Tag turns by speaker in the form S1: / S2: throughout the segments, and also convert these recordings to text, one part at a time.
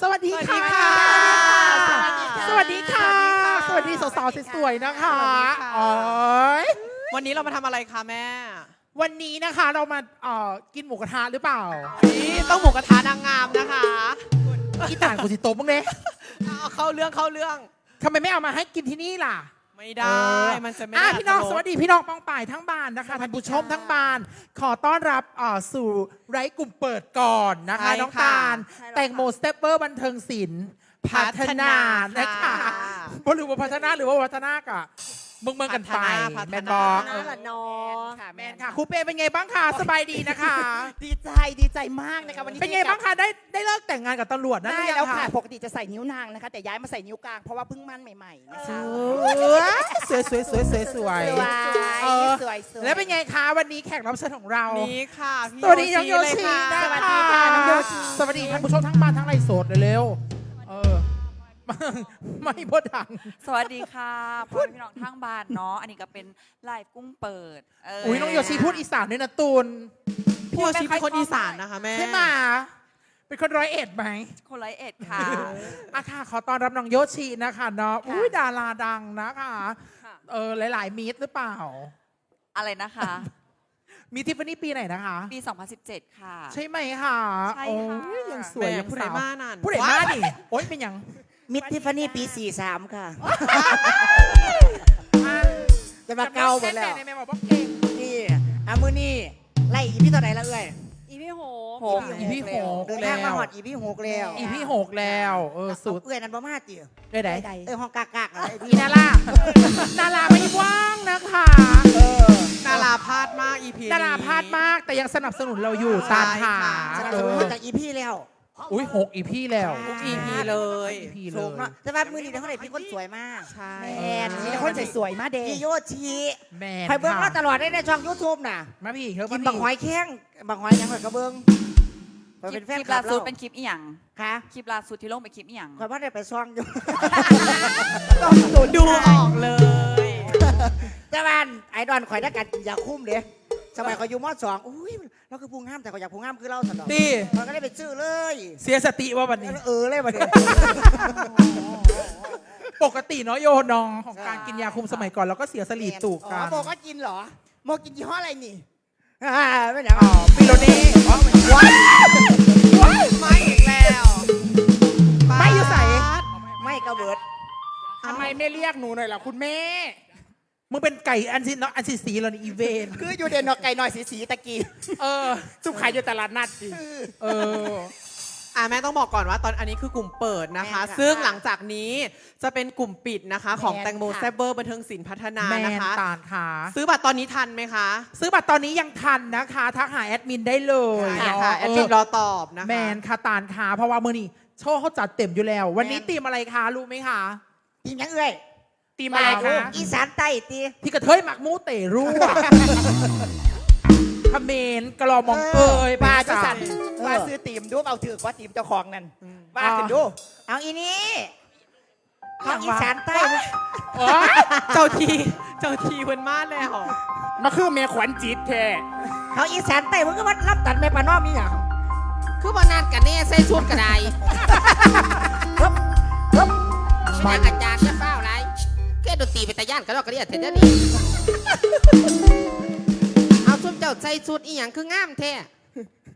S1: สวัสดีค่ะ
S2: สวัสดีค่ะ
S1: สวัสดีค่ะส
S2: สวั
S1: วัส
S2: สดี
S1: ดี
S2: ค่ะ
S1: สาวๆสวยๆนะคะ
S2: สวัสดีค่ะ
S1: โอ้ย
S2: วันนี้เรามาทำอะไรคะแม่
S1: วันนี้นะคะเรามาเอ่อกินหมูกระทะหรือเปล่า
S2: นี่ต้องหมูกระทะนางงามนะคะ
S1: อีต่างกูสิโตบ้างเด้
S2: เอาเข้าเรื่องเข้าเรื่อง
S1: ทำไมไม่เอามาให้กินที่นี่ล่ะ
S2: ไม่ได้ มันจะไม่
S1: อะ
S2: ได้
S1: พี่น้อง
S2: รรถ
S1: สวัสดีพี่น้องป้องป่ายทั้งบ้านนะคะท่านผู้ชมทั้งบ้าน ขอต้อนรับเอ่อสู่ไร้กลุ่มเปิดก่อนนะคะ
S2: ใช่
S1: น้อง
S2: ค่ะ
S1: ตาล
S3: ใช่แล้ว
S1: แตงโมสเตปเปอร์บันเทิงศิลป์พัฒนานะคะ
S2: ค่ะ
S1: บ่รู้ว่าพัฒนาหรือว่าวัฒนากะ มึงเมืองกันไป
S2: พัฒนา
S1: แมนบอก
S3: น่าละน้อง
S1: แมนค่ะครูเปเป็นไงบ้างคะสบายดีนะคะ
S3: ดีใจดีใจมากนะคะวันนี้
S1: เป็นไงบ้างคะได้ได้เลิกแต่งงานกับตำรวจนั่นห
S3: ได้
S1: รือยั
S3: แล้ว
S1: ง
S3: ค่ะ
S1: คะ
S3: ปกติจะใส่นิ้วนางนะคะ แต่ย้ายมาใส่นิ้วกลางเพราะว่าเพิ่งมั่นใหม่ๆนะคะ
S1: สวยสวยสวยสวยสวย
S3: สวย
S1: เออ
S3: สวยสวย
S1: แล้วเป็นไงคะวันนี้แขกรับเชิญของเรา
S2: นี่ค่ะพี่
S1: สวัสดีน้องโย
S2: เลย
S1: ชิ
S2: ค่ะ
S1: นะ
S3: สวัสดีค่ะน้องโยชิ
S1: สวัสดีท่านผู้ชมทั้งบ้านทั้งไรโสดเร็วๆเออ ไม่พดดัง
S4: สวัสดีค่ะพ่อแม่พี่น้องทางบ้านเนาะอันนี้ก็เป็นไลฟ์กุ้งเปิดเอุ้
S1: ยน้องโยชิพูดอีสานด้วยนะตูน
S2: พี่โยชิเป็นคนอีสานนะคะแม่
S1: ใช่ไหมเป็นคนร้อยเอ็ดไหม
S4: คนไรเอ็ดค่ะ
S1: อะค่ะขอต้อนรับน้องโยชินะคะเนาะอุ้ยดาราดังนะคะ
S4: ค่ะ
S1: เออหลาย ๆ มีดหรือเปล่า
S4: อะไรนะคะ
S1: มีทิฟฟานี่ปีไหนนะคะ
S4: ปี 2017 ค่ะ
S1: ใช่ไหมคะ
S4: ใช่
S1: โอ้
S4: ค่ะ
S1: ยยังสวย
S2: แม่
S1: ยัง
S2: ผู้
S1: สา
S2: ใด
S1: ว
S2: มานั่น
S1: ผู้ใดมาดิโอ๊ยเป็นหยัง
S3: มิดทิฟฟานี่ปี 43ค่ะ
S1: อะ
S3: จะมาเกาหมดแล้ว
S1: ในแม่บอกว่าเก่ง
S3: นี่อามือนี่ไล่อีพี่ตัวไหนละเอ้ย
S4: อีพี่โห
S1: โหอีพี่โหก
S3: เดิน
S1: แล้
S3: ทางมาวหอดอีพี่หกแล้ว
S1: อีพี่หกแล้วเออสุด
S3: เอ้ยนั่นบ่มาติ
S1: ได้ไหน
S3: เอ้ยห้องกากๆอะไร
S1: อี
S3: พี่
S1: นารานาราไม่ว่างนะคะ
S3: เออ
S2: ดาราพลาดมาก EP
S1: นาราพลาดมากแต่ยังสนับสนุนเราอยู่
S2: ใช่
S1: ตามหา
S2: ค่ะ
S3: สนับ
S1: เอ
S3: สนุน
S1: อ
S3: มาจากอีพี่แล้ว
S1: อุ้ยหกอีพี่แล้ว
S3: ทุก
S2: EP เลย
S1: อีพี่เล
S3: สูง
S1: ย
S3: เนาะแต่ว่ามือนี้เท่าไหร่พี่คนสวยมาก
S2: ใช่
S3: แมนมีแต่คนสวยๆมาเด้พี่โยชิ
S1: แมน
S3: คอยเบิ้ง
S1: ค่ะ
S3: เราตลอดได้ในช่องยูทูบน่ะ
S1: มาพี่เฮ้ย
S3: กิน
S1: มา
S3: บักห
S1: พี่
S3: อยแข้งบักหอยยังคอยกระเบิ้งคอย
S4: คลิ
S3: เป็
S4: ป
S3: นแฟน
S4: คลิป
S3: คลั
S4: ล่า
S3: บ
S4: สุ
S3: เรา
S4: ดเป็นคลิปอีหยัง
S3: ค่ะ
S4: คลิปล่าสุดที่ลงเป็นคลิปอีหยัง
S3: คอยว่าได้ไปซ่องอยู่
S2: ดูออกเลย
S3: แต่บ้านไอดอนคอยได้การกินยาคุ้มเด้สมัยคอยอยู่มอสองอุ้ย เราคือพุงห้ามแต่คอยอยากพุงห้ามคือเราสนอง
S1: ตี
S3: มันก็ได้ไปซื้อเลย
S1: เสียสติว่าวันนี้
S3: เออเลยมาเด้
S1: ปกติเนาะโยนองของการกินยาคุมสมัยก่อนเราก็เสียสลีตูก
S3: อ๋
S1: กั
S3: อนโมก็กินเหรอโมกินยี่ห้ออะไรนี่อ่าไม่อยาก
S1: อ๋อฟิโลเน่อ๋อไม่ใช่
S2: ไม่อีกแล้ว
S1: ไม่อยู่ใส่
S3: ไม่กระเบิด
S1: ทำไมไม่เรียกหนูหน่อยล่ะคุณแม่ มึงเป็นไก่อันซินอันซิสีเหรอนี่อีเวน
S3: คืออยู่เด่นนอกไก่หน่อยสีสีๆตะกี้
S1: เออสุขายอยู่ตลาดนัดสิเออ
S2: อะแม่ต้องบอกก่อนว่าตอนอันนี้คือกลุ่มเปิดนะคะ
S3: แม่ค่ะ
S2: ซึ่งหลังจากนี้จะเป็นกลุ่มปิดนะคะ ของ
S3: แม่
S2: แตงโม
S3: ค่ะ
S2: แซบเบอร์บันเทิงศิลป์พัฒนา
S1: แม
S2: นะ
S1: น
S2: คะ
S1: ตาลค่ะ
S2: ซื้อบัตรตอนนี้ทันไหมคะ
S1: ซื้อบัตรตอนนี้ยังทันนะคะทักหาแอดมินได้เลย
S2: ค่ะ
S1: เนาะ
S2: ค่ะแอดมินรอตอบนะคะ
S1: แมนค่ะตาลค่ะเพราะว่ามือนี่โชว์เขาจัดเต็มอยู่แล้ว วันนี้
S3: แมน
S1: ตีมอะไรคะรู้ไหมคะ
S3: ทีมยังเอ้ย
S1: ตีมอะไร
S3: ปลา
S1: คะ
S3: อีสานใต้ตี
S1: ที่กระเทยหมักหมูเตะรั่วเขมรกะลอมองเกย
S3: ปลา
S1: เป็น
S3: จะ
S1: ภษ
S3: สั่นปลาซื้อตีมดูเอาถือกว่าตีมเจ้าของนั่นปลาขึ้นดู เอาอีนี่ของอีสานใต้
S1: โอ๊ย
S2: เจ้าทีเจ้าทีเพิ่นมาแล้ว
S1: มาคือเมียขวัญจิตแท้
S3: เขาอีสานใต้มันก็วัดรับตัดแม่ปลานอมนี่อย่าง
S5: คือบ่นานกันแน่ใส่ชุดก็ได้
S3: ฮึบฮึบ
S5: ไม่นักอาจารย์จะเฝ้า แค่ดนตรีไปตะย่านกันแล้วก็เรียกเสร็จแล้วนี่เอาชุดเจ้าใส่ชุดอีหยังคืองามแท้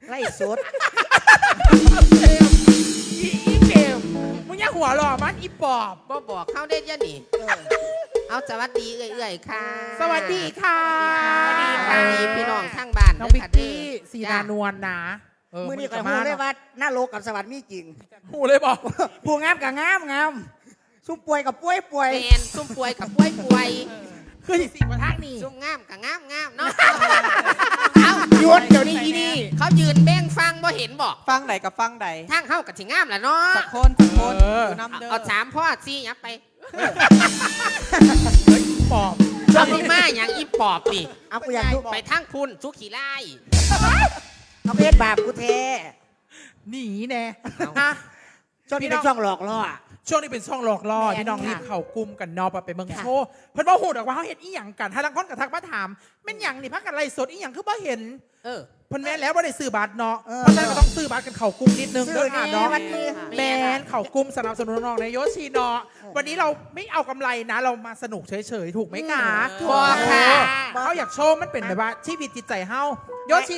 S3: ไล่สุด
S1: อีอีเกมมึงอยังหัวหล่อมันอีปอบ
S5: บ่บอกเข้าได้ยังนี่เอาสวัสดีเอื่อยๆค่ะ
S1: สวัสดีค่ะ
S5: สวัสดีค่ะพี่น้องทั้งบ้าน
S1: น้อง
S5: เด้
S1: บิก
S5: ค่ะเด้
S1: กี้สีนานวลนะ
S3: มือนี่ก็
S1: จะ
S3: หูเลยว่าหน้าโลกกับสวรรค์มีจริง
S1: หูเลยบอก
S3: ผู้งามกับงามงาม ซุ่มป่วยกับป่วยป่วย
S5: แมนซุ่มป่วยกับป่วยป่วย
S1: คือสิสิ่งประทักนี่
S5: ซุ่มงามกับงามงามเนาะเอา
S1: หยุดเดี๋ยวนี้อีนี่
S5: เขายืนแบ่งฟังบ่เห็นบ่
S2: ฟังไหนกับฟังใด
S5: ทางเข้ากับสิงามแหละเนาะ
S2: สักคนสักคน
S1: เออ
S2: ดูน้ำเด้อ
S5: เอาสามพ่อซี่ยับไป
S1: ปอบ
S5: เอาที่มาอย่างอีปอบนี่
S3: เอากูอยากดู
S5: ไปทั้งพุ่นสุขีไล่
S3: เอาเพศบาปกูเท
S1: หนีแน่
S5: เอา
S1: ฮะ
S3: ช่วงนี้เป็นช่วงหลอกล่ออะ
S1: ช่วงนี้เป็นช่วงหลอกล่อ
S3: แม่น
S1: พี่น้อง
S3: ค่ะ
S1: รีบเข้ากลุ่มกันเนอไปเบิ่ง
S3: ค่ะ
S1: โชว์เพิ่นบ่ฮู้ดอกว่าเฮาเฮ็ดอีหยังกันถ้าลังคนก็ทักมาถามแม่นหยังนี่พักกันไลฟ์สดอีหยังคือบ่เห็น
S5: เออ
S1: เพิ่นแม่นแล้วบ่ได้ซื้อบัตรเนาะ
S3: เออ
S1: เพราะฉะนั้นก็ต้องซื้อบัตรกันเข้ากลุ่มนิดนึง
S3: ซื้
S1: เด้
S3: อ
S1: อค่ะ
S3: นี่
S1: เนาะ
S3: วันนี้
S1: แมนเข้ากลุ่มสนับสนุนน้องในโยชีเนาะวันนี้เราไม่เอากำไรนะ เรามาสนุกเฉยๆ ถูกไหมคะ
S5: ถูกบอกค่ะ
S1: เออเขาอยากโชว์มันเป็นแบบว่าชีวิตจิตใจเฮาโยชิ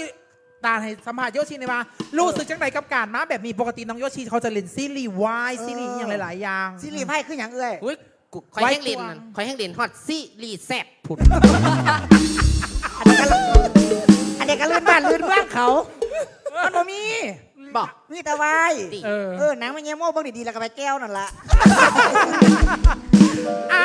S1: ตาให้สัมภาษณ์โยชิในว่ารู้สึกจังไดกับการมาแบบมีปกติน้องโยชิเขาจะเล่นซีรีส์วายซีรีส์อหย่างหลายๆอย่าง
S3: ซีรีส์ไพ่คืออย่างเอ้ย
S5: อุ้ยกูคอย
S1: ไว้
S5: แห้งเล่น
S1: กวาง
S5: นั่นคอยแห้งเล่นฮอตซี่รีแซบผุด
S3: อันนี้ก็อันนี้ก็ลื่นบ้านลื่นเมืองเขามันบ่มี
S5: บอก
S3: มีแต่วาย
S5: ดิ
S1: เออ
S3: เออหนังมันเงี้ยโม่เบิ่งดีๆแล้วก็ไปแก้วนั่นละ
S1: อะ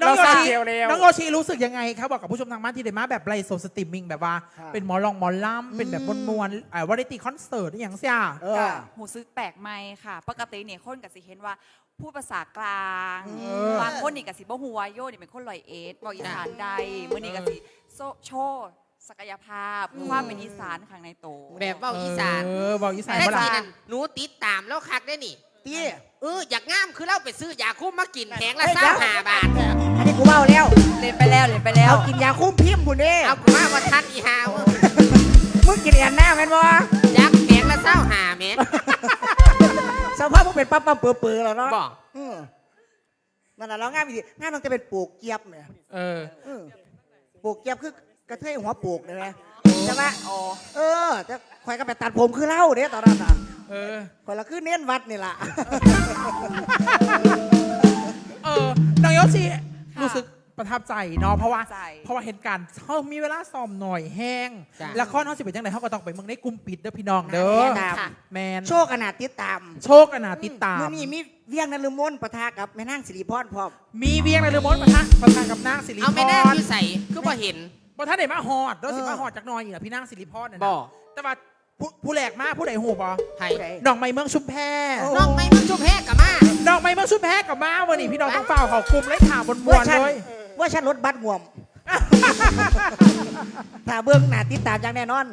S1: น้องโย
S3: เราสร้าง
S1: ชิ
S3: เร็วๆ
S1: น้องโยชิรู้สึกยังไงครับบอกกับผู้ชมทางบ้านที่ได้มาแบบไลฟ์สดสตรีมมิ่งแบบว่า
S3: ครับ
S1: เป็นหมอลองหมอล่ำเป็นแบบมวลๆอ่าวาไรตี้คอนเสิร์ตอหย่างเสีย
S3: เอ
S4: ก็
S3: อ
S4: หูซึกแปลกใหม่ค่ะ ปกติเนี่ยคนกับสิเห็นว่าพูดภาษากลาง
S3: เออ
S4: บางคนนี่กับสิบ่หัวาโยนี่เป็นคนลอยเอสบอกอีสานใดมื่อนี่กับสิโซโชว์ศักยภาพความเป็นอีสานข้างในโต
S5: แบบเว่าอีสาน
S1: เออบอกอีสาน
S5: แต่
S1: เมื่อไหร่
S5: ทีนั้นหนูติดตามแล้วคักได้นี่
S3: ตี้
S5: เอออยากงามคือเราไปซื้อยาคุ้มมากินแพงละ
S3: เฮ้ย
S5: สาม
S3: เดี๋ยว
S5: ห้าบาท
S3: อันนี้กูเมาแล้ว
S4: เล่นไปแล้วเล่นไปแล้ว
S3: เอากินยาคุ้มพิมพ์คุณเด้
S5: เอากูมาวันทันอีหาว
S3: มึงกินแอนหน้าแม่นบ่
S5: ยักแพงละเศร้าหาแหม่
S3: สภาพมึงเป็นปั๊บปั๊บเปื่อเปื่อแล้วเนาะ
S5: บอก
S3: อืมนั่นน่ะเราง่ายมีดีง่ายมันจะเป็นปลูกเกียบเนี่ย
S1: เออ
S3: เออปลูกเกียบคือกระเทยหัวปลูกเลยไหมใช่ไหม
S4: อ๋อ
S3: เออแต่คอยก็ไปตัดผมคือเล่าเด้ตอนนั้นอะ
S1: เออ
S3: คอยละคือเน้นวัดนี่ล่ะ
S1: เออน้องโยชิรู้สึกประทับใจเนาะเพราะว่า
S4: ใจ
S1: เพราะว่าเห็นการเขามีเวลาซ้อมหน่อยแห้ง
S5: จ้ะ
S1: ละครเขาสิเป็นจังไดเขาก็ต้องไปเมืองในกลุ่มปิดเด้อพี่น้องเด้อ
S3: แม่นาม
S1: แมน
S3: โชคขนาดติดตาม
S1: โชคอนาติดตาม
S3: มื่อนี้มีเวียงนฤมลปะทะกับแม่นางสิริพรพร้อม
S1: มีเวียงในเรือมนประทะประทะกับนางสิริ
S5: เอา
S1: พ
S5: ไม่ได้
S1: ร
S5: ที่ใส่คือพอเห็น
S1: ประทะไหนมาฮอดแล้วสิ
S3: เออ
S1: มาฮอดจากหนอยอีกนะพี่นางสิริพรเนี่ย
S5: บ
S1: นะ
S5: อก
S1: แต่ว่า ผู้ผู้แหลกมาผู้ใดหูบอ
S5: ไผ่
S3: ผู้ใด
S1: ดอกไม้เมืองชุมแพ
S3: โอ้
S5: น้องไม่มันชุบแพกกับมา
S1: ดอกไม้เมืองชุมแพกับมาวันนี้พี่น้องต้องเฝ้าเขากลุ่มไล่ถามบนบ
S3: เวอ
S1: วน
S3: ร์ชัน
S1: เลย
S3: เว่าชันรถบัสง่วม ถ้าเบื้องหน้าติดตามอย่างแน่นอน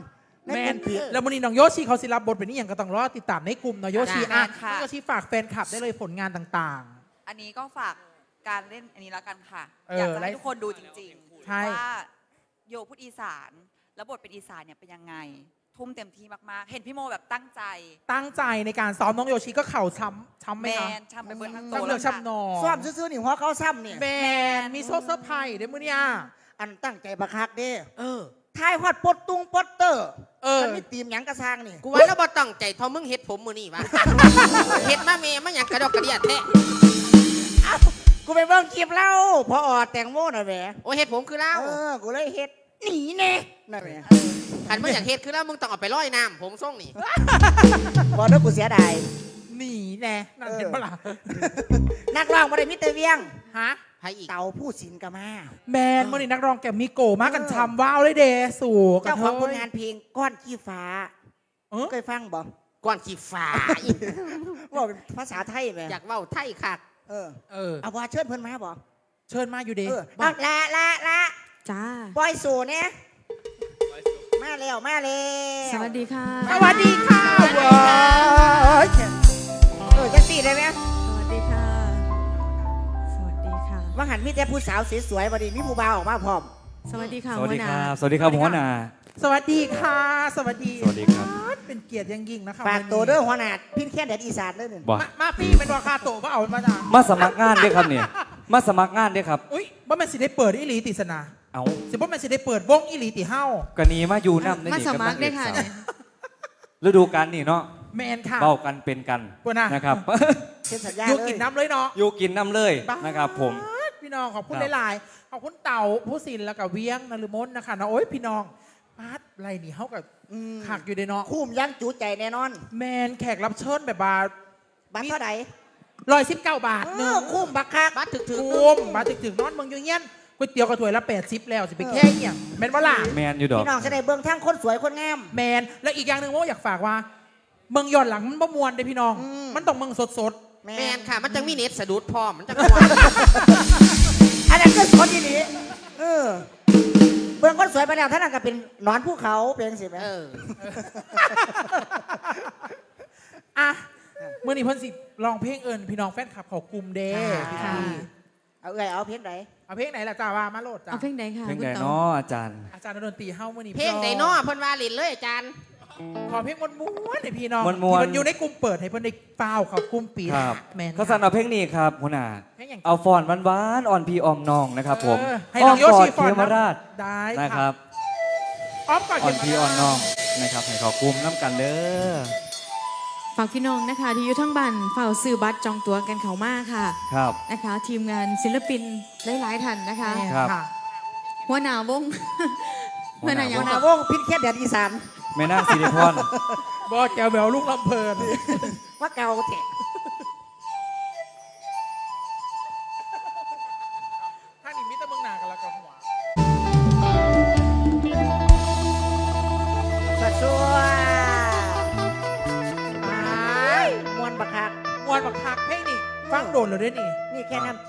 S3: ใน
S1: แม
S3: ก
S1: น
S3: ลุ่มปิด
S1: แล้ววันนี้น้องโยชิเขาสิรับบทเป็นนี่อย่างก็ต้องรอติดตามในกลุ่มน้องโยชิ
S4: จ้ะ
S1: อะ
S4: แม่นค่ะ
S1: น้องโยชิฝากแฟนคลับได้เลยผลงานต่าง
S4: อันนี้ก็ฝากการเล่นอันนี้แล้วกันค่ะ
S1: เอออย
S4: อากจะ
S1: ไล
S4: ให้
S1: ฟ์
S4: ทุกคนดูจริง
S1: ใช่
S4: ๆว่าโยพูดอีสาน แล้วบทเป็นอีสานเนี่ยเป็นยังไง ทุ่มเต็มที่มากๆ เห็นพี่โมแบบตั้งใจ
S1: ๆตั้งใจในการซ้อมน้องโยชิก็เข่าช้ำช้ำไหม
S4: แม
S1: คะ
S4: นช่ำไปเบิร์ทั้งโต
S1: ช้ำเหลื
S4: แล้
S1: อ
S4: ว
S1: ก
S4: ค่ะ
S1: ช้ำหนอ
S3: ซ้อมซื่อๆนี่หัวเขาซ้ำนี่
S1: แมนมีโซ่เซอร์ไพรส์เด้อมื้อเนี่ย
S3: อันตั้งใจบักคักเด้
S5: เออ
S3: ทายฮอดปดตุงปดเตอร์
S1: เออ
S3: มันมีตีมหยังกระซังนี่
S5: กูว่าแล้วบ่ตั้งใจเทอมึงเฮ็ดผมมือนี่วะ เฮ็ดมาเมย์มาหยังกระดอกกระเดียดแท้
S3: กูไปเบิ่งคลิปเล่าพอออดแตงโมน่ะแหม
S5: โอ้เฮ็ดผมคือเล่า
S3: เออกูเลยเฮ็ดหนีแน่นั่นแหละ
S5: ขันมึงอยากเฮ็ดคือเล่ามึงต้องเอาไปร้อยน้ำผมส่งนี่
S3: บอเด้อกูเสียดาย
S1: หนีแน่นั่น
S3: เออ
S1: เห็นปะล่ะ
S3: นักร้องบ่ได้มีแต่เวียง
S1: ฮะ
S5: ไผ่อีก
S3: เต่าผู้สินกะมา
S1: แมนมื่อนี้นักร้องแกมมิโกมากันชำว้าวเลยเดสู่กระ
S3: เจ้า
S1: เท
S3: ของผล
S1: ย
S3: งานเพลงก้อนขี้ฟ้า
S1: เออ
S3: เคยฟังบ่
S5: ก่อนขี้ฟ้าอีก
S3: ว่าเป็นภาษาไทยแหม
S5: อยากเว้าไทยคัก
S3: เออ
S1: เออ
S3: เอาว่าเชิญเพิ่นมาบ่
S1: เชิญมาอยู่เด
S3: เออเอาละละละ
S6: จ้า
S3: ปล่อยสู่เนี่ย มาแล้วมาแล้ว
S6: สวัสดีค่ะ
S1: สวัสดีค่ะเว้ย
S3: เออจังสี่ได้ไหม
S6: สวัสดีค่ะ สวัสดีค่ะ
S3: ว่าหันมีแต่ผู้สาวสวยๆบ่ดีมีผู้บ่าวออกมาพร้อม
S6: สวัสดีค่ะ
S7: สวัสดี
S6: หั
S7: ค
S6: ห
S7: รั
S6: น้า
S7: บสวัสดีครับหัวหน้า
S1: สวัสดีค่ะ สวัสดี
S7: สวัสดีครับ
S1: เป็นเกียรติอยังยิ่งนะคะ
S3: ฝากตัวเด้อหัวหน้าพินแค่แดดอีสานเด้อนี่
S7: บ่
S1: มามาพี่เป็นวาคาโตว่าเอามาจาก
S7: มาสมัครงานด้วยครับเนี่ยมาสมัครงานด้วยครับ
S1: อุ้ยว่ามันสิได้เปิดอีหลีติสนา
S7: เอา
S1: สิว่ามันสิได้เปิดวงอีหลีติเฮ้ากะ
S7: นีมาอยู่น้ำได้
S6: มา
S7: นี่
S6: ส
S7: กับ
S6: มัค
S7: นาง
S6: ร
S7: เอ
S6: ได้
S7: ก
S6: ค่ะ
S7: สาว
S6: เนี่ย
S7: ฤดูกาลนี่เนาะ
S1: แมนค่ะ
S7: เบ้ากันเป็นกัน
S1: ปะนะ
S7: นะครับ
S3: เซ็นสัญญา
S1: อยู่
S3: เล
S1: กิ
S3: ย
S1: นน้ำเลยเนาะ
S7: อยู่กินน้ำเลย
S1: บ้า
S7: นะครับ ผม
S1: พี่น้องขอบคุณ
S7: ครับ
S1: หลายๆขอบคุณเต่าผู้สินแล้วก็เวียงนฤมลนะคะนะโอ้ยพี่น้องปาดไรนี่เฮากับ
S3: อืม
S1: ขักอยู่ในเนาะ
S3: คุ้มยังจูใจแน่นอน
S1: แมนแขกรับเชิญแบบว่า
S3: บัตรเท่าไหร่
S1: ร้อยสิบเก้าบาท
S3: เอ
S1: หนึ
S3: องคุ้มบักคัก
S5: บัดถึกถึก
S1: คุ้มมาถึงๆนอนเมืองอยู่เงี้ยน ก๋วยเตี๋ยวกระถวยละแปดสิบแล้วสิไปแค่เอี่ยงแมนว่าล่ะ
S7: แมนอยู่ดอก
S3: พี่น้องจะได้เบิ่งทั้งคนสวยคนงาม
S1: แมนแล้วอีกอย่างหนึ่งว่าอยากฝากว่า เมืองย้อนหลังมันประมวลเด้อพี่น้อง
S3: อืม
S1: มันต้องเมืองสด
S3: แม่
S5: แมนค่ะ มันจังมีเน็ตสะดุดพร้อมมันจังกวน
S3: อันนั้นก็คนที่นี้เออเบิ่งคนสวยไปแล้วท่านนั้นก็เป็นหนอนภูเขาเป็นสิไหม
S5: เออ
S1: ๆอะมื่อนี้เพิ่นสิลองเพลงเอิญพี่น้องแฟนคลับเขากลุ่มเด้
S3: ค่ะ
S1: พี่
S6: ค่ะ
S1: ซี
S3: เอาเอ้ยเอาเพลงไหน
S1: เอาเพลงไหนล่ะจ้าว่ามาโหลดจ้า
S6: เอาเพลงไหนค่ะ
S7: เพลง
S6: คุณ
S7: ใด
S6: ต๋อ
S7: เนาะอาจารย์
S1: อาจารย์ดนตรีเฮ้ามื่อนี้
S5: เพลงใดเนาะเพิ่นว่าเลินเลยอาจารย์
S1: ขอเพลงมวนม้วนๆให้พี่น้อง
S7: ม่วนๆ
S1: ที่เพิ่นอยู่ในกลุ่มเปิดให้เพิ่นได้เฝ้าเขากลุ่มปี
S7: ครับ
S1: แมน
S7: เขาสั่นเอาเพลงนี้ครับหัวหน้า
S1: เพลงอย่าง
S7: เอาฟอนหวานๆอ่อนพีออมนองนะครับผม
S1: เออให้น้องโยชิ
S7: ก
S1: ฟอน
S7: เทมราช
S1: ได้
S7: นะค
S1: ค่ะ
S7: รับ
S1: อ้อมก่อน
S7: อ่อน
S1: เขี
S7: พี
S1: ย
S7: อ่อนน้องนะครับให้เขากลุ่มน้ำกันเด้อ
S6: ฝากพี่น้องนะคะที่อยู่ทั้งบ้านเฝ้าซื้อบัตรจองตั๋วกันเขามากค่ะ
S7: ครับ
S6: นะคะ ทีมงานศิลปินหลายๆท่านนะคะ
S1: แม่น
S7: ครับ
S1: ค่ะ
S6: หัวหน้าวงหัวหน้ายั
S3: หั
S6: ง
S3: วห
S6: กั
S3: น้า
S6: บ
S3: วงพินแค่เดือนอีสาน
S7: แม่นางสิริพร
S1: บอแกวแบวลูกลำเพลิน
S3: ว่าเก่าเถอะ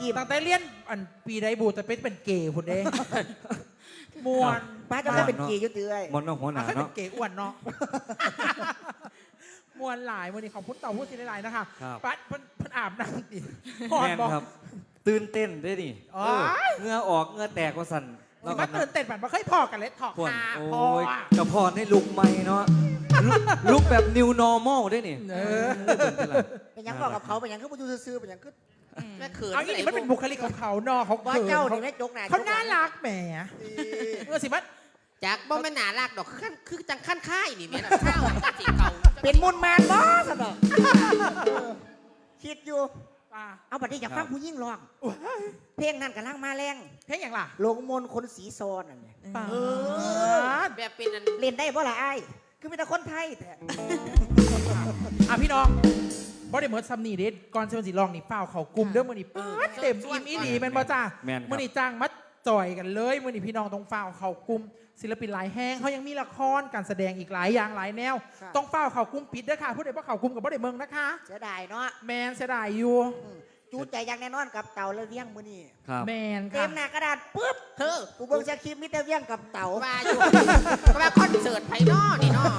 S3: นี่แค่น้ำจิ้ม
S1: ตั้งแต่เรียนอันปีไดบูแต่เป็นเป็นเกย์คนเด้มวน
S3: ป้าจะไม่เป็นกี่อยุติเลย
S7: มอนน้องหัวห
S1: อะ
S7: น้า
S1: เคยเป็
S7: เนาะ
S1: นเกย์อ้วนเนาะมวนหลายวันนี้ของพุทธต่อพูดสิหลายๆนะคะ
S7: ครับ
S1: ปัดเพิ่นเพิ่นอาบน้ำดิหอด
S7: แม่น
S1: บอก
S7: ครับตื่นเต้นด้วยนี่
S1: อ๋อ
S7: เออเหงื่อออกเหงื่อแตกว่าสั่น
S1: สิ
S7: เนาะค
S1: มา
S7: รับ
S1: ตื่น
S7: เนาะ
S1: เต้นแบบมาเคยพอกันเลยถอก
S7: พวน
S1: หา
S7: โอ้
S1: พอยอะ
S7: กระพรให้ลุกใหม่เนาะลุกลุกแบบ new normal ด้วยนี่
S1: เออ
S3: เป็นหยังบอกกับเขาเป็นหยังคือผู้ดูซื่อๆเป็นหยังคือ
S5: แม่เขิน
S1: เอาอย่างนี้มันเป็นบุคลิกของเขาเนาะเขา
S3: ว่า
S1: เขิน
S3: เจ้า
S1: เขา
S3: นี่ไม่จกหนา
S1: เขาน่ารักแหมเออสิมัน
S5: จากบ่แม่นหนาลากดอกคือขั้นคือจังขั้นค่ายนี่แม่น่ะเช้าจังสิเก่า
S3: เป็นมุนแมนบอสนอคิดอยู่
S1: อะ
S3: เอาบัดนี้อยากฟังผู้ยิ่งร้อง เพลงนั้นกำลังมาแรง
S1: เพลงอย่างล่ะ
S3: หลงมนต์คนสีซอนนั่นไง
S1: ปาด
S5: แบบเป็นอัน
S3: เล่นได้บ่ล่ะไอ้ายคือมีแต่คนไทยแต่
S1: อะพี่น้อง บอดี้เมิร์ดซัมนี่เด็ดก่อนเซเว่นสีลองนี่เปล่าเขากลุ่มเด้อมือนี่ปาดเต็มอิ่มอีดีแม่นบ่จ้า
S7: แม่นครับ
S1: มือนี่จ้างมัดจ่อยกันเลย มือนี่พี่น้องต้องเฝ้าเขากลุ่มศิลปินหลายแห้งเขายังมีละครการแสดงอีกหลายอย่างหลายแนวต้องเฝ้าเขากลุ่มปิดเด้อค่ะผู้ใดบ่เขากลุ่มกับบอดี้เมืองนะคะ
S3: เสียดายเนาะ
S1: แมนเสียดายอยู่
S3: อืม จูใจอยังแน่นอนกับเต่าและเวียงมือนี่
S7: ครับ
S1: แมน
S3: เต็
S1: ค่ะ
S3: มหน้ากระดาษปุ๊บ
S5: เธอ
S3: กูเบิ่งสคริปต์มิแต่เวียงกับเต่า
S5: ว่าอยู่ก็ว่าคอนเสิร์ตไผนอนี่เนาะ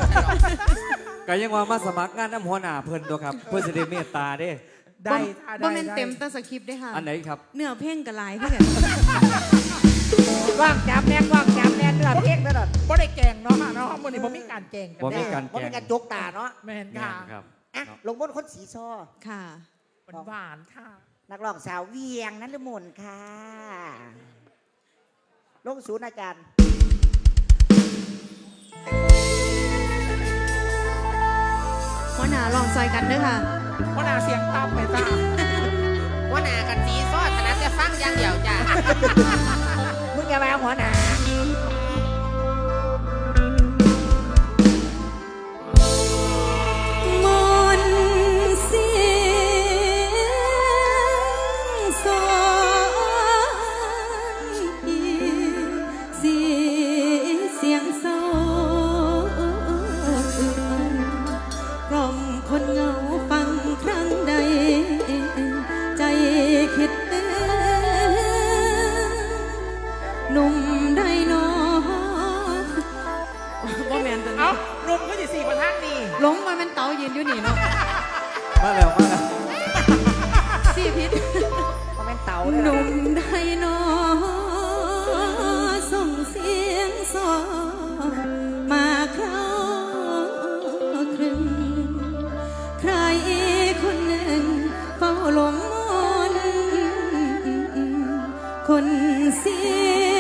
S7: ก็ยังว่ามาสมัครงานน้ำหัวหน้าเพิ่นตัวครับ เพื่อจะได้เมตตาเด้
S1: ได้ค่ะ
S6: บ่
S1: ได้
S6: แม่น
S1: ได้
S6: เต็มแตะสคริปต์ด้วยค่ะ
S7: อันไหนครับ
S6: เนื้อเพลงกับลายเพื่อน
S3: ว่างจับแน่ว่างจับแน่เนื้อเพลงตลอด
S1: บ่ได้แกงเนาะค่ะเนาะมือนี่บ่มีการแกงกัน
S7: บ่มี
S1: แน่
S7: การ
S3: ว่าเป็นการจกตาเนาะ
S1: แมน
S7: แม่
S1: ค่ะ
S7: นครับ
S3: อะหลงมนต์คนสีซอ
S6: ค่ะ
S1: หวานๆค่ะ
S3: นักร้องสาวเวียงนันลมนค่ะลงศูนย์อาจารย์
S6: หัวหน้าลองซอยกันเด้อค่ะ
S1: เพราะนาเสียงต่ำไปจ้า
S5: ว่าหนากันสีซอดขนาดจะฟังอย่างเดียวจ้ะ
S3: มึงอย่ามาหัวหนา
S6: นเตายืนอยู่นี่เนาะ
S7: มาแล้วมาแล้ว
S6: สี่พิษ
S3: เพราะเป็นเต่า
S6: ห
S3: เนี่ย
S6: นุ่มได้นอส่งเสียงสอมาคราวครึ่งใครคนหนึ่งเฝ้าหลงมนต์คนเสีย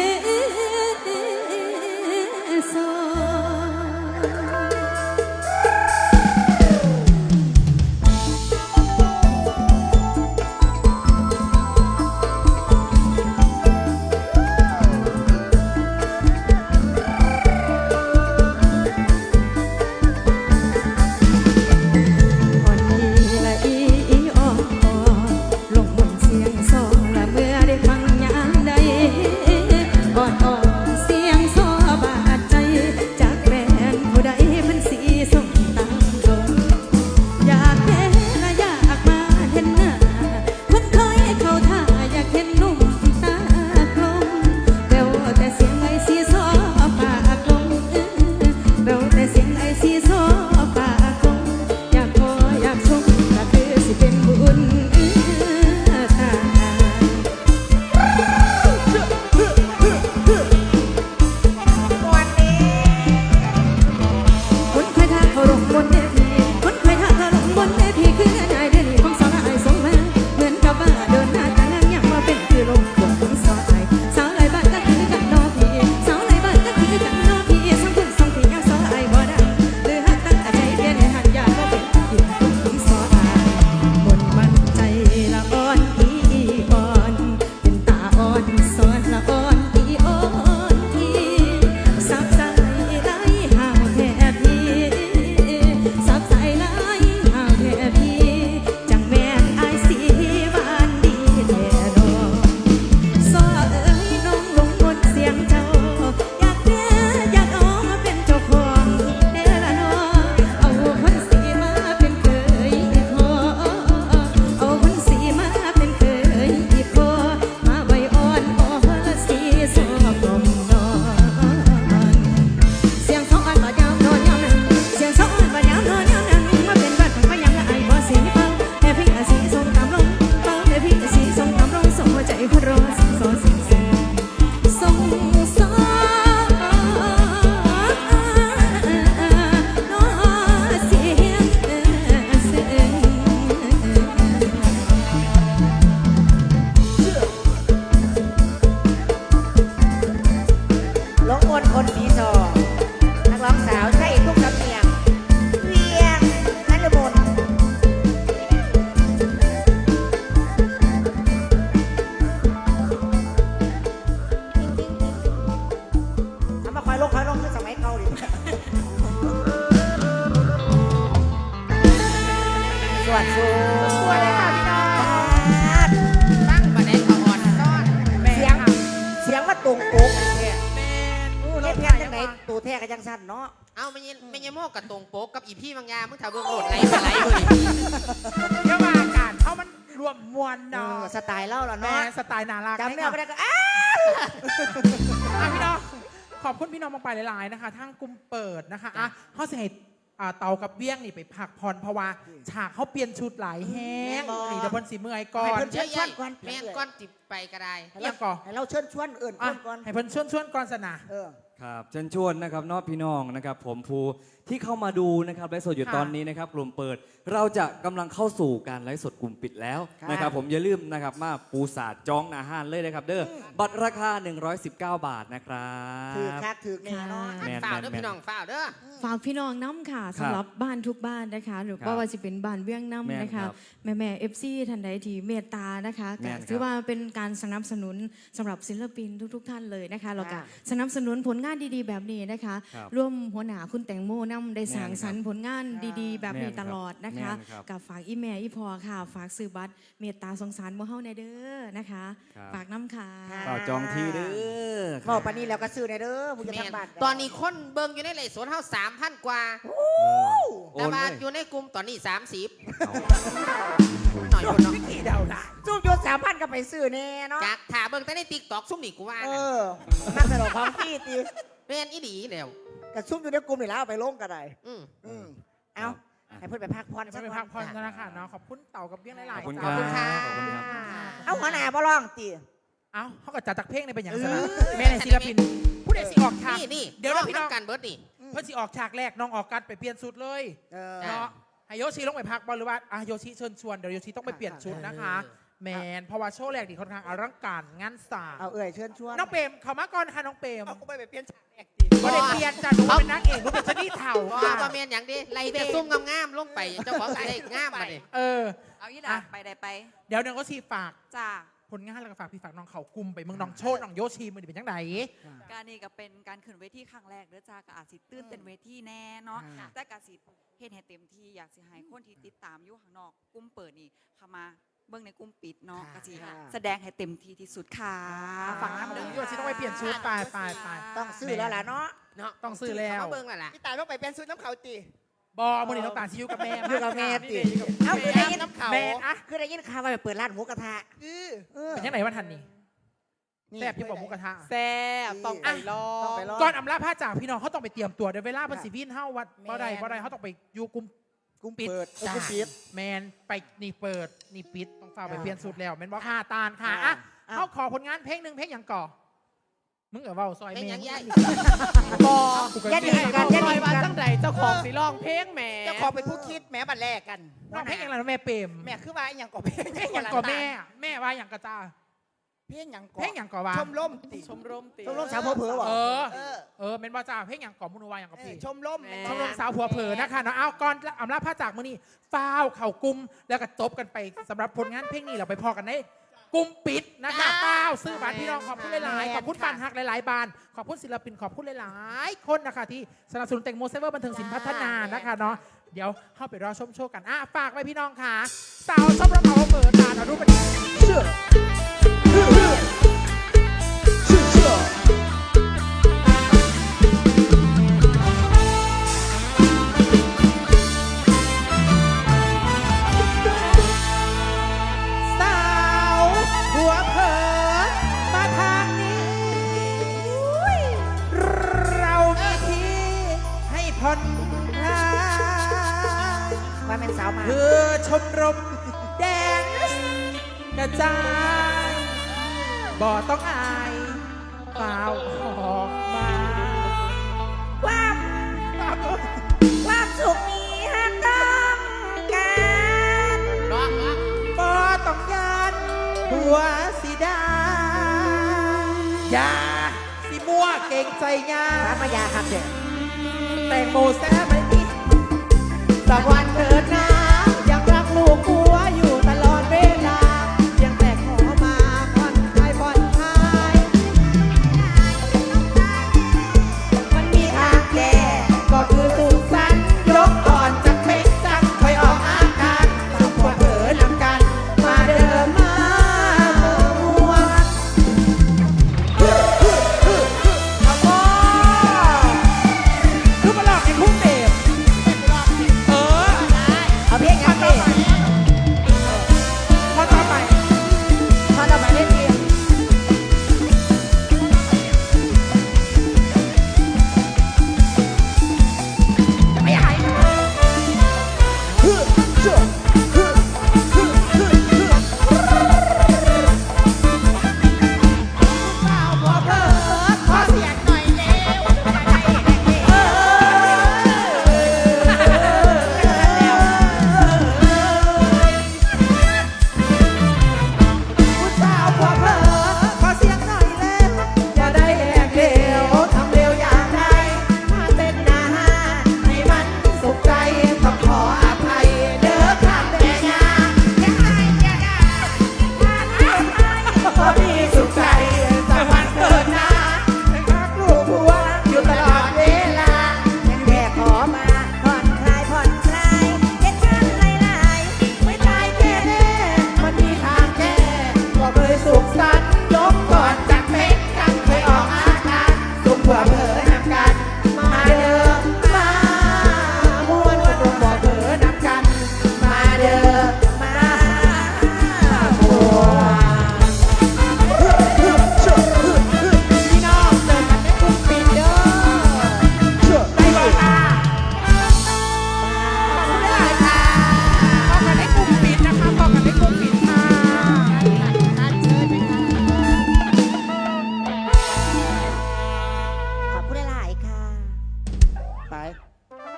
S6: มม
S1: วล
S3: เอ
S1: เนาะ
S3: อสไตล์เล่าล่ะ
S1: แม่
S3: เนาะ
S1: สไตล์นารัก
S3: จำเนื้อไม่ได้ก็อ้า
S1: อะพี่น้องขอบคุณพี่น้องมากไปหลาย ๆ นะคะทั้งกลุ่มเปิดนะคะอะเขาสิให้อ่าเตากับเบี้ยงนี่ไปพักผ่อนเพราะว่าฉากเขาเปลี่ยนชุดหลายแห้งนี่เดี๋ยวเพิ่นสิเมื่อยก่อน
S5: เชื่อยัยแม่นก้อนจิบไปก็ได้
S1: เรียกก่อน
S3: ให้เราเชิญชวนเอื่นค
S1: อะ
S3: นก่อน
S1: ให้เพิ่นชวนชวนๆก่อนสนะ
S3: เออ
S7: ครับเชิญชวนนะครับเนอกพี่น้องนะครับ ผมภู ที่เข้ามาดูนะครับไลฟ์สดอยู่
S1: ค่ะ
S7: ตอนนี้นะครับกลุ่มเปิด เราจะกำลังเข้าสู่การไลฟ์สดกลุ่มปิดแล้ว
S3: ค่ะ
S7: นะครับผมอย่าลืมนะครับมาปูศาสตร์จองอาหารเลยนะครับ เด้อบัตรราคา 119 บาทนะครับ
S3: ถือคักถือแน่เนาะ
S7: แมน
S5: ฝ่าว
S7: แมน
S5: เด้อ
S7: แม
S5: พี่
S7: น
S5: น้องฝ่าวเด้อ
S6: ฝากพี่น้องน้ำค่ะ
S7: ครับ
S6: สำหรับบ้านทุกบ้านนะคะ หรือ
S7: ครับ
S6: ว่าจะเป็นบ้านเวียง
S7: แม่น
S6: น้ำนะ
S7: ครั
S6: คะ
S7: บ
S6: แม่แม่เอฟซีท่านใดที่เมตตานะคะ
S7: แม่
S6: ก็
S7: นครับ
S6: ถือว่าเป็นการสนับสนุนสำหรับศิลปินทุก ๆ ท่านเลยนะคะแล้วก็
S3: ค่ะ
S6: สนับสนุนผลงานดีๆ แบบนี้นะคะ
S7: ครับ
S6: ร่วมหัวหน้าคุณแตงโมนำได้สร้าง
S7: แม่นครับ
S6: สรรค์ผลงานดีๆ แบบนี้
S7: แม่นครับ
S6: ตลอดนะคะ
S7: แม่นครับ
S6: กับฝากอีแม่อีพอค่ะ ฝากซื้อบัตรเมตตาสงสารบ่เฮาในเด้อนะคะ
S7: ครับ
S6: ฝากน้ำค่ะ
S3: ค่ะ
S7: เปล่าจองทีเด้อค
S3: บอ
S7: รั
S3: กปานนี้แล้วก็ซื้อในเด้อมึงจะ
S5: แม่น
S3: ทำบ้าน
S5: ตอนนี้คนเบิ่งอยู่ในไลฟ์สดเฮาสามพันกว่า
S7: เออโอ
S5: แต่
S7: น
S5: ว่า
S7: เลย
S5: อยู่ในกลุ่มตอนนี้สามสิบ
S7: เอา
S5: หน่อยคนเนาะ
S1: วิธีเดาได้
S3: ซุ่มโยนสามพันก็ไปซื้อแน่เนาะ
S5: จากถ่าเบิ่งแต่ในติ๊กตอกซุ่มนี่กูว่า
S3: เอ
S5: นะ
S3: อนักตลกของพี่ตี
S5: แม่นอีดีแล้ว
S3: กับซุ่มอยู่ในกลุ่มนี่แล้วเอาไปลงก็ได้
S5: อืม
S3: อืมเอาให้เพื่อนไปพักผ่อน
S1: จะไปพักผ่อนกันนะคะเนาะขอบคุณเต่ากับเบี้ยงหลาย
S7: ขอบคุณ
S1: ๆ
S7: ครั
S1: จ้า
S7: บขอบคุณครับ
S3: เอาหัวหน้าบ่ร้องตี
S1: เอ้าเขาก็จัดจากเพลงในเป็นอย่างส
S3: เอ
S1: นะ
S3: อ
S1: แม่ในศิลปินผู้ใดสิออกฉาก
S5: นี่นี่
S1: เดี๋ยวนะพี่น้องำ
S5: กันเบิร์ดนี่
S1: เพื่อสิออกฉากแรกน้องออกกันไปเปลี่ยนชุดเลย
S3: เออ
S1: เนาะให้โยชิลงไปพักบอลหรือว่าอะโยชิเชิญชวนเดี๋ยวโยชิต้องไปเปลี่ยนชุดนะคะ แมนเพราะว่าโชว์แรกดีค่อนข้างอลังการงานสร้าง
S3: เอาเอ่ยเชิญชวน
S1: น้องเปรมเขามาก่อนค่ะน้องเปรม
S3: เอากูไปไปเปลี่ยนฉากแรก ตี
S1: ก็ได้เปลี่ยนจ้ะหนูเป็นนางเอกหนูเป็นชนีเถ่า
S5: ว่า
S1: ค่ะ
S5: ว่าแม่นอย่างดีไล่แต่ซุ่มงามๆลงไปเจ้าของสิได้งามมาดิ
S1: เออ
S4: เอายี่หลา
S1: อะ
S4: ไปได้ไป
S1: เดี๋ยวเดี๋ยวก็ชีฝาก
S4: จ้า
S1: ผลงานแล้วก็ฝากพี่ฝากน้องเขากลุ่มไปเมืองน้องโชดน้องโยชีมือนี่เป็นยังไง
S4: การนี่ก็เป็นการขึ้นเวทีครั้งแรกเด้อจ้าก็อาจสิตื่นเต้นเวทีแน่เนาะ
S3: ค่ะ
S4: แต่กาสิเฮ็ดให้เต็มที่อยากสิให้คนที่ติดตามอยู่ข้างนอกกลุ่มเปิดนี่เข้ามา เบิ่งในกลุ่มปิดเนาะ
S3: ค่ะ
S4: กะสิ
S3: ค่ะ
S4: แสดงให้เต็มที่ที่สุดค่ะ
S1: ฝา
S4: ฝากก
S1: น้ำ
S4: น้ำ
S1: เด้
S4: เด้
S1: อ
S4: อ
S1: โยชิต้องไปเปลี่ยนชุดไปไปไป
S3: ต้องซื้อแล้วล่ะเนาะ
S5: เนาะ
S1: ต้องซื้อแล้ว
S5: เขาเบิ่งแล้วล่ะ
S3: พี่ตายต้องไปเป็นซื้อน้ำเขาตี
S1: บอมือนี่ต้องการชิวกับแม่
S3: อยู่กับแม่ติ
S1: นี่อยู่กับ
S3: เอาคือได้ยิน
S1: น้ำเขาแม่อะ
S3: คือได้ยินข่าวว่าไปเปิดร้านหมูกระทะ
S1: เออ
S3: เออ
S1: เป็นยังไงวันทันนี่แซ่บยิ่งกว่าหมูกระทะ
S2: แซ่บต้องไปลอ
S3: ต้อง
S2: ง
S3: ไปลอง
S1: ก่อนอำลาผ้าจากพี่น้องเขาต้องไปเตรียมตัวเดี๋ยวเวลาเพิ่นสิวินเฮาวัด
S3: แม่น
S1: บ่ได้บ่ได้เขาต้องไปอยู่กลุ่ม
S3: กุ้ง
S1: ปิด
S3: เปิด
S1: จ้า
S3: กุ้งปิด
S1: แมนไปนี่เปิดนี่ปิดต้องฝ้ากไป
S3: อ่า
S1: เปลี่ยนสุดแล้วแม่นบ่ค่ะตาลค่ะ
S3: อ่า
S1: อะ
S3: อ่า
S1: เขาขอผลงานเพลงหนึ่งเพลงอย่างก่อมึงเอ๋เว้าซอย
S5: เป็น
S1: แม่
S5: อย่างใหญ่
S2: บอ
S1: กูก็
S3: อย่า
S1: ไม่
S3: ดี
S1: ให้
S3: กันอย่า
S2: ล
S3: ดี
S2: อยมา
S3: กัน
S2: ตั้งใดเจ้าของสีร้องเพลงแหม
S3: เจ้าของเป็นผู้คิดแหม้บัดแรกกัน
S1: น้องเพลงอย่างไรนะแม่เปรม
S3: แม่คือว่าอหย่างก่อเพลง
S1: เพลงอย่างก่อแม่ แม่ว่าอย่างกระจ้า
S3: เพลงอย่างก่อ
S1: เพลงอย่างก่อว่า
S3: ชมรมติ
S2: ชมรมตี
S3: ชมรมสาวผัวเผลอวะ
S1: เออ
S3: เออ
S1: เออเมนว่าจ้าเพลงอย่างก่อมุนวาอย่างกับ
S3: เออ
S1: พี่
S3: ชมรม
S2: แม่
S1: ชมรมสาวผัวเผลอนะคะเนาะเอาก่อนอำลาผ้าจากมื้อนี้ฟ้าวเข่ากลุ่มแล้วก็จบกันไปสำหรับผลงานเพลงนี้เราไปพอกันในกลุ่มปิดนะคะฟ้าวซื้อบัตรพี่น้องขอบคุณหลายๆขอบคุณบ้านฮักหลายๆบาน ขอบคุณศิลปินขอบคุณหลายๆ คนนะคะที่สนับสนุนแตงโมเซเวอร์บันเทิงศิลป์พัฒนานะคะเนาะเดี๋ยวเข้าไปรอชมโชว์กันอะฝากไว้พี่น้องค่ะ สาวชมรมเอาเปิดตาเอาดูกันเชื่อ